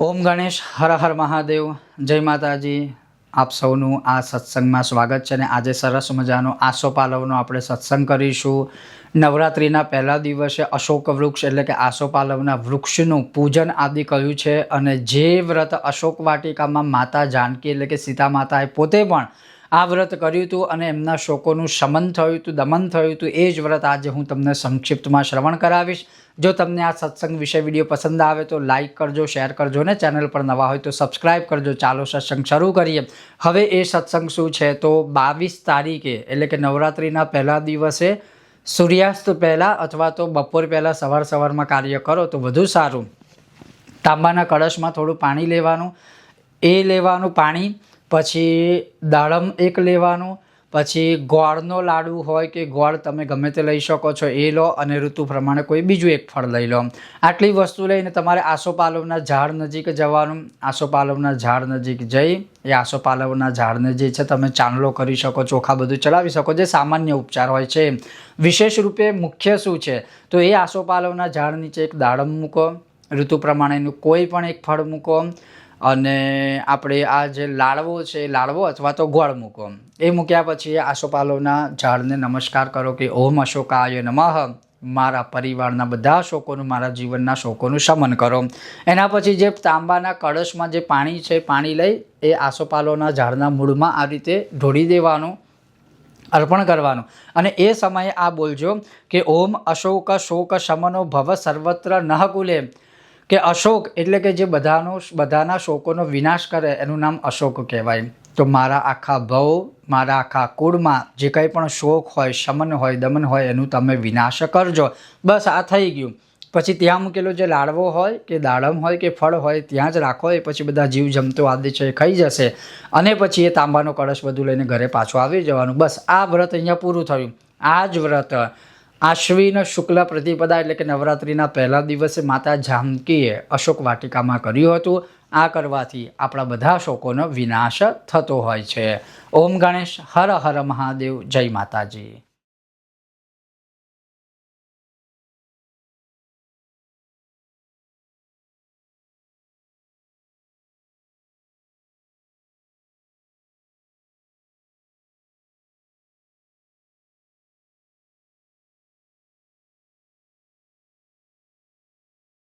ઓમ ગણેશ, હર હર મહાદેવ. જય માતાજી. આપ સૌનું આ સત્સંગમાં સ્વાગત છે અને આજે સરસ મજાનો આસોપાલવનો આપણે સત્સંગ કરીશું. નવરાત્રિના પહેલા દિવસે અશોક વૃક્ષ એટલે કે આસોપાલવના વૃક્ષનું પૂજન આદિ કર્યું છે અને જે વ્રત અશોક વાટિકામાં માતા જાનકી એટલે કે સીતા માતાએ પોતે પણ આ વ્રત કર્યું હતું અને એમના શોકોનું શમન થયું હતું દમન થયું હતું એ જ વ્રત આજે હું તમને સંક્ષિપ્તમાં શ્રવણ કરાવીશ. જો તમને આ સત્સંગ વિશે વીડિયો પસંદ આવે તો લાઇક કરજો શેર કરજો ને ચેનલ પર નવા હોય તો સબસ્ક્રાઇબ કરજો. ચાલો સત્સંગ શરૂ કરીએ. હવે એ સત્સંગ શું છે? તો બાવીસ તારીખે, એટલે કે નવરાત્રિના પહેલા દિવસે સૂર્યાસ્ત પહેલાં અથવા તો બપોર પહેલાં સવાર સવારમાં કાર્ય કરો તો વધુ સારું. તાંબાના કળશમાં થોડું પાણી લેવાનું. એ લેવાનું પાણી પછી દાડમ એક લેવાનું, પછી ગોળનો લાડુ હોય કે ગોળ તમે ગમે તે લઈ શકો છો, એ લો અને ઋતુ પ્રમાણે કોઈ બીજું એક ફળ લઈ લો. આટલી વસ્તુ લઈને તમારે આસોપાલવના ઝાડ નજીક જવાનું, આસોપાલવના ઝાડ નજીક જઈ, એ આસોપાલવના ઝાડને જે છે તમે ચાંદલો કરી શકો, ચોખા બધું ચલાવી શકો, જે સામાન્ય ઉપચાર હોય છે. વિશેષ રૂપે મુખ્ય શું છે? તો એ આસોપાલવના ઝાડ નીચે એક દાડમ મૂકો, ઋતુ પ્રમાણેનું કોઈ પણ એક ફળ મૂકો અને આપણે આ જે લાડવો છે, લાડવો અથવા તો ગોળ મૂકો એ મૂક્યા પછી આસોપાલવના ઝાડને નમસ્કાર કરો કે, ઓમ અશોકાય નમઃ. મારા પરિવારના બધા શોકોનું, મારા જીવનના શોકોનું શમન કરો. એના પછી જે તાંબાના કળશમાં જે પાણી છે, પાણી લઈ એ આસોપાલોના ઝાડના મૂળમાં આ રીતે ઢોળી દેવાનું, અર્પણ કરવાનું. અને એ સમયે આ બોલજો કે, ઓમ અશોક શોક શમનો ભવ સર્વત્ર નહ કુલે. કે અશોક એટલે કે જે બધાનો બધાના શોકોનો વિનાશ કરે એનું નામ અશોક કહેવાય. તો મારા આખા ભવ, મારા આખા કુળમાં જે કંઈ પણ શોક હોય, શમન હોય, દમન હોય, એનું તમે વિનાશ કરજો. બસ આ થઈ ગયું. પછી ત્યાં મૂકેલો જે લાડવો હોય કે દાડમ હોય કે ફળ હોય, ત્યાં જ રાખો, એ પછી બધા જીવ જમતો આદિ છે એ ખાઈ જશે. અને પછી એ તાંબાનો કળશ બધું લઈને ઘરે પાછું આવી જવાનું. બસ આ વ્રત અહીંયા પૂરું થયું. આ જ વ્રત. આશ્વિન શુક્લ પ્રતિપદા એટલે કે નવરાત્રિના પહેલા દિવસે માતા જાનકીએ અશોક વાટિકામાં કર્યું હતું. આ કરવાથી આપણા બધા શોકોનો વિનાશ થતો હોય છે. ઓમ ગણેશ, હર હર મહાદેવ, જય માતાજી.